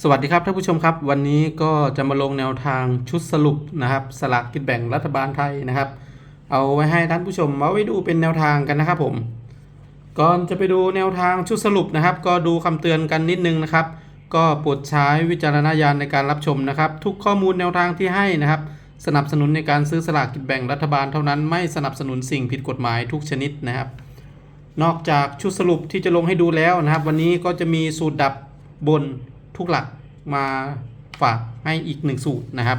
สวัสดีครับท่านผู้ชมครับ วันนี้ก็จะมาลงแนวทางชุดสรุปนะครับสลากกินแบ่งรัฐบาลไทยนะครับ เอาไว้ให้ท่านผู้ชมเอาไว้ดูเป็นแนวทางกันนะครับผมก่อนจะไปดูแนวทางชุดสรุปนะครับ ก็ดูคำเตือนกันนิดนึงนะครับ ก็โปรดใช้วิจารณญาณในการรับชมนะครับ ทุกข้อมูลแนวทางที่ให้นะครับ สนับสนุนในการซื้อสลากกินแบ่งรัฐบาลเท่านั้นไม่สนับสนุนสิ่งผิดกฎหมายทุกชนิดนะครับ นอกจากชุดสรุปที่จะลงให้ดูแล้วนะครับ วันนี้ก็จะมีสูตรดับบน ทุกหลักมาฝากให้อีกหนึ่งสูตรนะครับ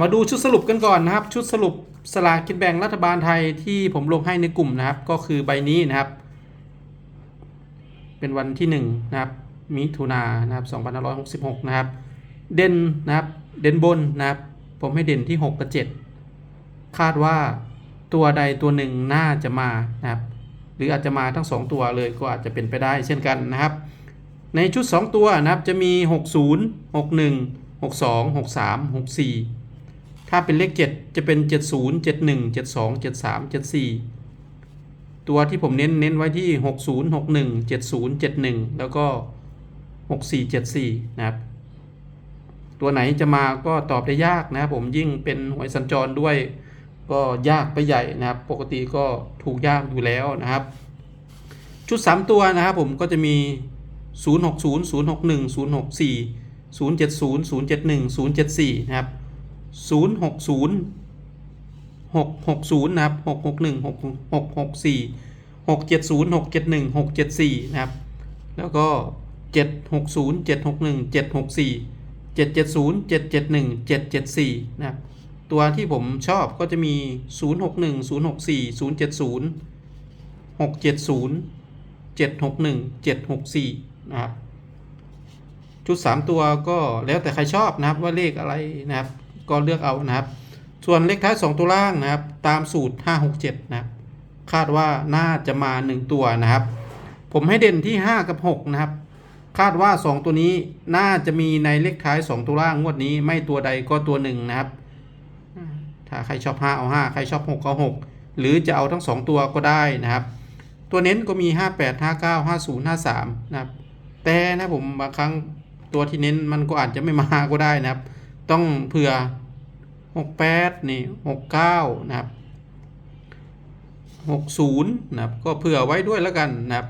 มาดูชุดสรุปกันก่อนนะครับ ชุดสรุปสลากกินแบ่งรัฐบาลไทยที่ผมลงให้ในกลุ่มนะครับ ก็คือใบนี้นะครับ เป็นวันที่1นะครับมิถุนายนนะครับ2566 นะครับ เด่นนะครับ เด่นบนนะครับ ผมให้เด่นที่ 6 กับ 7 คาดว่าตัวใดตัวหนึ่งน่าจะมานะครับ หรืออาจจะมาทั้ง 2 ตัวเลยก็อาจจะเป็นไปได้เช่นกันนะครับ ในชุด 2 ตัวนะครับจะมี 60 61 62 63 64 ถ้าเป็นเลข 7 จะเป็น 70 71 72 73 74 ตัวที่ผมเน้นเน้นไว้ที่ 60 61 70 71 แล้วก็ 64 74 นะครับ ตัวไหนจะมาก็ตอบได้ยากนะครับผมยิ่งเป็นหวยสัญจรด้วยก็ยากไปใหญ่นะครับ ปกติก็ถูกยากอยู่แล้วนะครับ ชุด 3 ตัวนะครับผมก็จะมี 060 061 064 070 071 074นะครับ060 660นะครับ661 664 670 671 674นะครับแล้วก็760 761 764 770 771 774นะครับตัวที่ผมชอบก็จะมี 061 064 070 670 761 764 นะครับ ชุด 3 ตัวก็แล้วแต่ใครชอบนะครับว่าเลขอะไรนะครับ ก็เลือกเอานะครับ ส่วนเลขท้าย 2 ตัวล่างนะครับ ตามสูตร 567 นะครับ คาดว่าน่าจะมา 1 ตัวนะครับ ผมให้เด่นที่ 5 กับ 6 นะครับ คาดว่า 2 ตัวนี้น่าจะมีในเลขท้าย 2 ตัวล่างงวดนี้ไม่ตัวใดก็ตัวหนึ่งนะครับ ถ้าใครชอบ 5 เอา 5 ใครชอบ 6 เอา 6 หรือจะเอาทั้ง 2 ตัวก็ได้นะครับตัวเน้นก็มี 58 59 50 53 นะครับ แต่นะผมบางครั้งตัวที่เน้นมันก็อาจจะไม่มาก็ได้นะครับ ต้องเผื่อ 68 นี่ 69 นะครับ 60 นะครับ ก็เผื่อไว้ด้วยแล้วกันนะครับ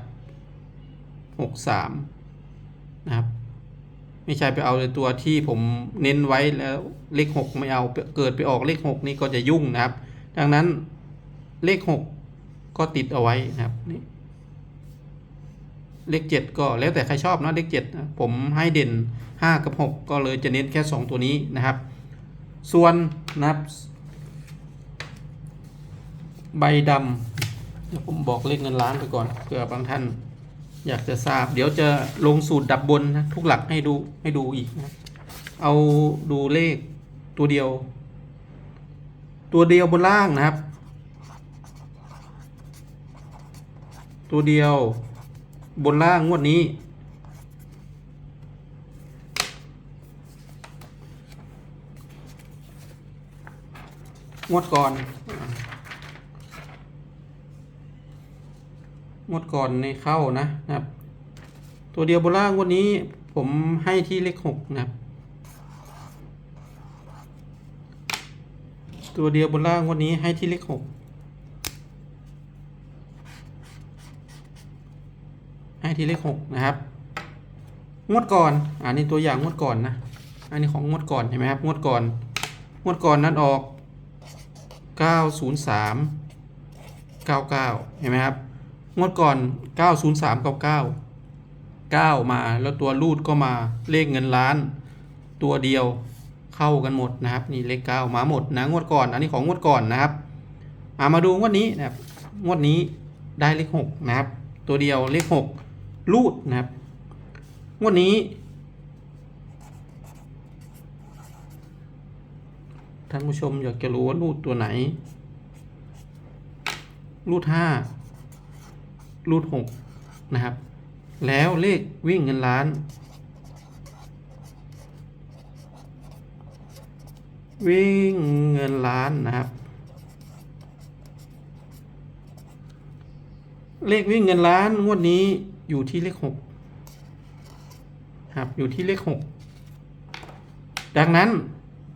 63 นะครับ ไม่ใช่ไปเอาในตัวที่ผมเน้นไว้แล้วเลข 6 ไม่เอาเกิดไปออกเลข 6 นี่ก็จะยุ่งนะครับ ดังนั้นเลข 6 ก็ติดเอาไว้นะครับนี่ เลข7ก็แล้วแต่ใครชอบนะเลข7นะผมให้เด่น 5 กับ 6 ก็เลยจะเน้นแค่ 2 ตัวนี้นะครับ ส่วนนะครับ ใบดำเดี๋ยวผมบอกเลขเงินล้านไปก่อนเผื่อบางท่านอยากจะทราบ เดี๋ยวจะลงสูตรดับบนนะทุกหลักให้ดูให้ดูอีกนะเอาดูเลขตัวเดียว ตัวเดียวบนล่างนะครับ ตัวเดียว บนล่างงวดนี้ งวดก่อน งวดก่อนในเข้านะนะครับ ตัวเดียวบนล่างงวันนี้ ผมให้ที่เลขหกนะครับตัวเดียวบนล่างงวันนี้ให้ที่เลขหกให้ ที่เลขหกนะครับ งวดก่อนอันนี้ตัวอย่างงวดก่อนนะอันนี้ของงวดก่อนเห็นไหมครับงวดก่อนงวดก่อนนั้นออก 903 99 เห็นไหมครับ งวดก่อน 903 99 9 มา แล้วตัวรูดก็มา เลขเงินล้าน ตัวเดียว เข้ากันหมดนะครับ นี่เลข 9 มาหมดนะ งวดก่อน อันนี้ของงวดก่อนนะครับามาดูงวดนี้นะครับ งวดนี้ได้เลข 6 นะครับ ตัวเดียวเลข 6 รูดนะครับงวดนี้ท่านผู้ชมอยากจะรู้ว่ารูดตัวไหน รูดห้ารูดหกนะครับ แล้วเลขวิ่งเงินล้าน วิ่งเงินล้านนะครับ เลขวิ่งเงินล้านงวดนี้ อยู่ที่เลขหกครับอยู่ที่เลขหกดังนั้น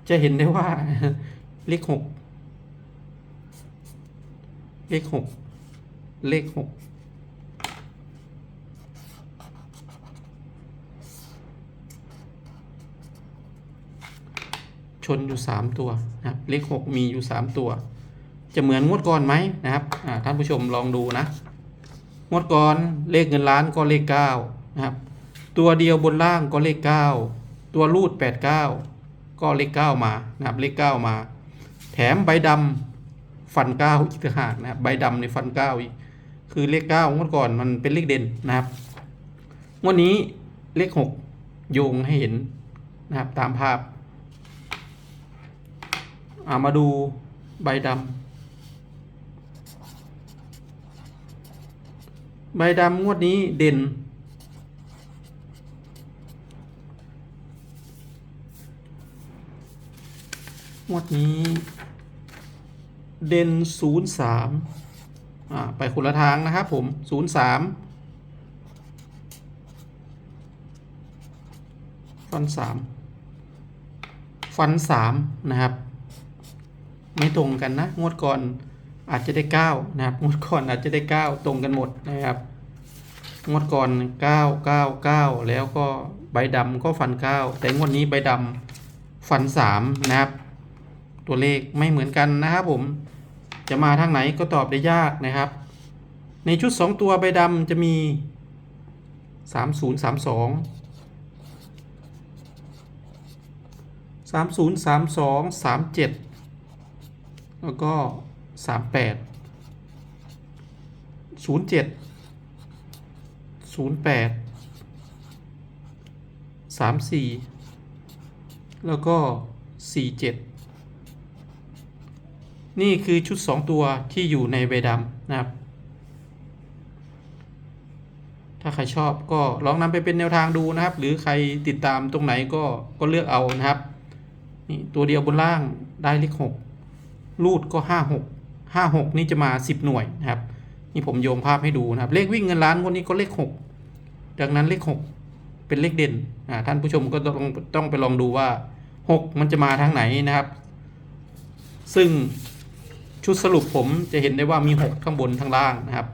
จะเห็นได้ว่าเลขหกเลขหกเลขหกชนอยู่สามตัวนะครับเลขหกมีอยู่สามตัว จะเหมือนงวดก่อนไหมนะครับท่านผู้ชมลองดูนะ งวดก่อนเลขเงินล้านก็เลขเก้านะครับ ตัวเดียวบนล่างก็เลขเก้าตัวรูดแปดเก้าก็เลขเก้ามานะครับเลขเก้ามา แถมใบดำฟันเก้าอีกต่างหากนะครับใบดำในฟันเก้าอีกคือเลขเก้างวดก่อนมันเป็นเลขเด่นนะครับงวดนี้เลขหกโยงให้เห็นนะครับตามภาพอามาดูใบดำ ใบดำงวดนี้เด่น งวดนี้ เด่นศูนย์สามอ่าไปคนละทางนะครับผมศูนย์สามฟันสามฟันสามนะครับ ไม่ตรงกันนะ งวดก่อน อาจจะได้เก้านะครับงวดก่อนอาจจะได้เก้าตรงกันหมดนะครับงวดก่อนเก้าเก้าเก้าแล้วก็ใบดำก็ฟันเก้าแต่งวดนี้ใบดำฟันสามนะครับ ตัวเลขไม่เหมือนกันนะครับผมจะมาทางไหนก็ตอบได้ยากนะครับ ในชุด 2 ตัวใบดำจะมี 3032 3032 37 แล้วก็ 38 07 08 34แล้วก็47นี่คือชุด2ตัวที่อยู่ในใบดำนะครับ ถ้าใครชอบก็ลองนำไปเป็นแนวทางดูนะครับ หรือใครติดตามตรงไหนก็ก็เลือกเอานะครับนี่ตัวเดียวบนล่างได้เลขหกรูดก็ห้าหก ห้าหกนี่จะมาสิบหน่วยนะครับ นี่ผมโยงภาพให้ดูนะครับ เลขวิ่งเงินล้านงวันนี้ก็เลขหกดังนั้นเลขหกเป็นเลขเด่นท่านผู้ชมก็ต้องต้องไปลองดูว่าหกมันจะมาทางไหนนะครับ ซึ่งชุดสรุปผมจะเห็นได้ว่ามี 6 ข้างบนข้างล่างนะครับ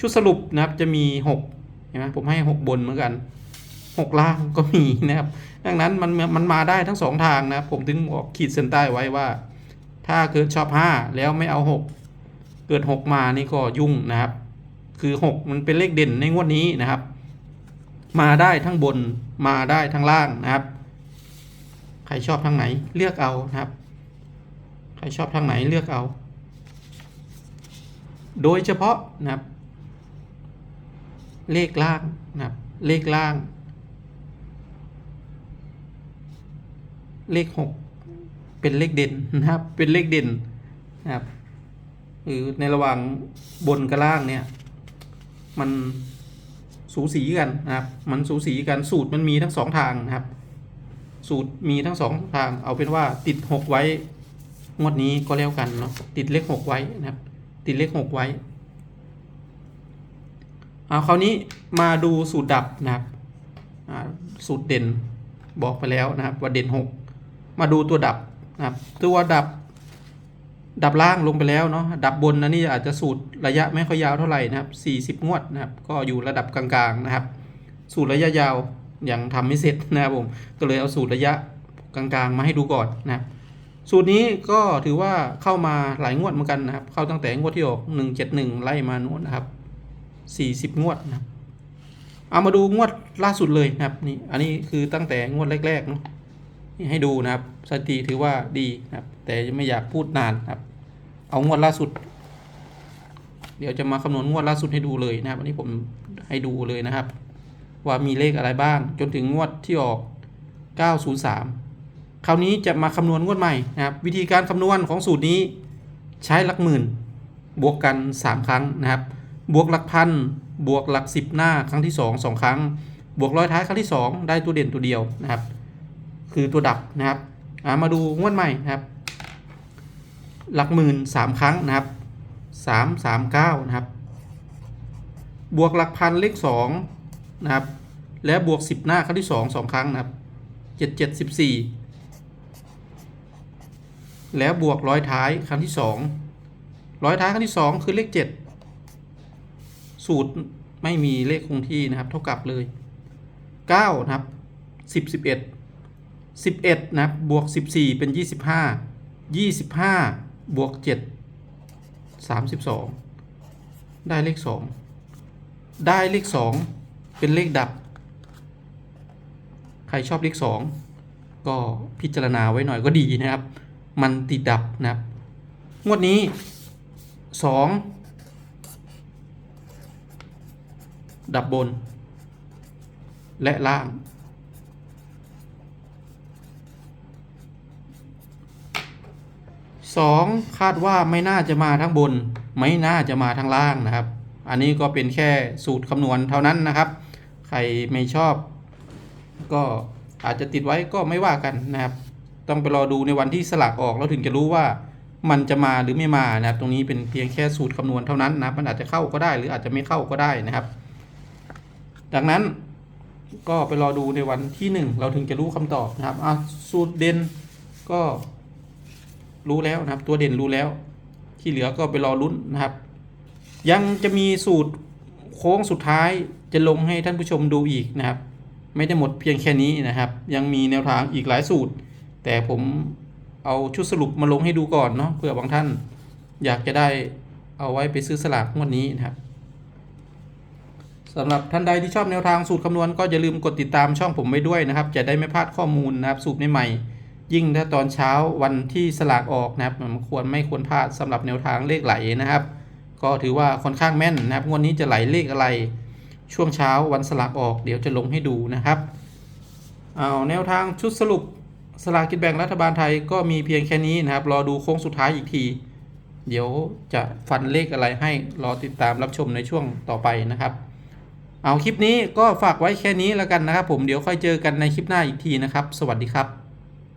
ชุดสรุปนะครับจะมี6เห็นไหมผมให้ 6 บนเหมือนกัน 6 ล่างก็มีนะครับ ดังนั้นมันมันมาได้ทั้ง 2 ทางนะครับ ผมถึงบอกขีดเส้นใต้ไว้ว่า ถ้าเกิดชอบ 5 แล้วไม่เอา 6 เกิด 6 มานี่ก็ยุ่งนะครับ คือ 6 มันเป็นเลขเด่นในงวดนี้นะครับ มาได้ทั้งบนมาได้ทั้งล่างนะครับ ใครชอบทางไหนเลือกเอานะครับ ใครชอบทางไหนเลือกเอา โดยเฉพาะนะครับ เลขล่างนะครับ เลขล่าง เลขหก เป็นเลขเด่นนะครับ เป็นเลขเด่นนะครับหรือในระหว่างบนกับล่างเนี่ย มันสูสีกันนะครับ มันสูสีกันสูตรมันมีทั้งสองทางนะครับ สูตรมีทั้งสองทาง เอาเป็นว่าติดหกไว้งวดนี้ก็แล้วกันเนาะติดเลขหกไว้นะครับ ติดเลขหกไว้เอาคราวนี้มาดูสูตรดับนะครับสูตรเด่นบอกไปแล้วนะครับ ว่าเด่นหกมาดูตัวดับ นะครับตัวดับดับล่างลงไปแล้วเนาะดับบนนะนี่อาจจะสูตรระยะไม่ค่อยยาวเท่าไหร่นะครับ40 งวดนะครับ ก็อยู่ระดับกลางๆนะครับ สูตรระยะยาวยังทำไม่เสร็จนะครับผมก็เลยเอาสูตรระยะกลางๆ มาให้ดูก่อนนะครับสูตรนี้ก็ถือว่าเข้ามาหลายงวดเหมือนกันนะครับ เข้าตั้งแต่งวดที่ออกหนึ่งเจ็ดหนึ่งไล่มาโน้นนะครับสี่สิบงวดนะครับเอามาดูงวดล่าสุดเลยนะครับนี่อันนี้คือตั้งแต่งวดแรกๆเนาะ ให้ดูนะครับสถิติถือว่าดีนะครับ แต่ไม่อยากพูดนานนะครับ เอางวดล่าสุด เดี๋ยวจะมาคำนวณงวดล่าสุดให้ดูเลยนะครับ อันนี้ผมให้ดูเลยนะครับ ว่ามีเลขอะไรบ้าง จนถึงงวดที่ออก 903 คราวนี้จะมาคำนวณงวดใหม่นะครับ วิธีการคำนวณของสูตรนี้ใช้หลักหมื่น บวกกัน 3 ครั้งนะครับ บวกหลักพันบวกหลัก 10 หน้าครั้งที่ 2 2 ครั้ง บวกร้อยท้ายครั้งที่ 2 ได้ตัวเด่นตัวเดียวนะครับ คือตัวดับนะครับมาดูงวดใหม่นะครับ หลักหมื่น3ครั้งนะครับ3 3 9นะครับ บวกหลักพันเลข2นะครับ และบวกสิบหน้าครั้งที่สองสองครั้งนะครับเจ็ดเจ็ดสิบสี่แล้วบวกร้อยท้ายครั้งที่สองร้อยท้ายครั้งที่สองคือเลขเจ็ดสูตรไม่มีเลขคงที่นะครับ เท่ากับเลยเก้านะครับสิบสิบเอ็ด สิบเอ็ดนะครับบวกสิบสี่เป็นยี่สิบห้ายี่สิบห้าบวกเจ็ดสามสิบสองได้เลขสองได้เลขสองเป็นเลขดับ ใครชอบเลขสองก็พิจารณาไว้หน่อยก็ดีนะครับ มันติดดับนะครับ งวดนี้สองดับบน และล่าง สองคาดว่าไม่น่าจะมาทั้งบน ไม่น่าจะมาทั้งล่างนะครับ อันนี้ก็เป็นแค่สูตรคำนวณเท่านั้นนะครับ ใครไม่ชอบ ก็อาจจะติดไว้ก็ไม่ว่ากันนะครับ ต้องไปรอดูในวันที่สลากออกแล้วถึงจะรู้ว่ามันจะมาหรือไม่มานะครับ ตรงนี้เป็นเพียงแค่สูตรคำนวณเท่านั้นนะมันอาจจะเข้าก็ได้หรืออาจจะไม่เข้าก็ได้นะครับ ดังนั้นก็ไปรอดูในวันที่หนึ่งเราถึงจะรู้คำตอบนะครับอะสูตรเด่นก็ รู้แล้วนะครับ ตัวเด่นรู้แล้ว ที่เหลือก็ไปรอลุ้นนะครับ ยังจะมีสูตรโค้งสุดท้ายจะลงให้ท่านผู้ชมดูอีกนะครับ ไม่ได้หมดเพียงแค่นี้นะครับ ยังมีแนวทางอีกหลายสูตร แต่ผมเอาชุดสรุปมาลงให้ดูก่อนเนาะเผื่อบางท่านอยากจะได้เอาไว้ไปซื้อสลากงวดนี้นะครับสำหรับท่านใดที่ชอบแนวทางสูตรคำนวณก็อย่าลืมกดติดตามช่องผมไว้ด้วยนะครับ จะได้ไม่พลาดข้อมูลนะครับสูตรใหม่ๆ ยิ่งถ้าตอนเช้าวันที่สลากออกนะครับมันควรไม่ควรพลาดสำหรับแนวทางเลขไหลนะครับ ก็ถือว่าค่อนข้างแม่นนะครับงวดนี้จะไหลเลขอะไร ช่วงเช้าวันสลากออก เดี๋ยวจะลงให้ดูนะครับเอาแนวทางชุดสรุปสลากกินแบ่งรัฐบาลไทยก็มีเพียงแค่นี้นะครับ รอดูโค้งสุดท้ายอีกที เดี๋ยวจะฟันเลขอะไรให้รอติดตามรับชมในช่วงต่อไปนะครับ เอาคลิปนี้ก็ฝากไว้แค่นี้แล้วกันนะครับ ผมเดี๋ยวค่อยเจอกันในคลิปหน้าอีกทีนะครับ สวัสดีครับ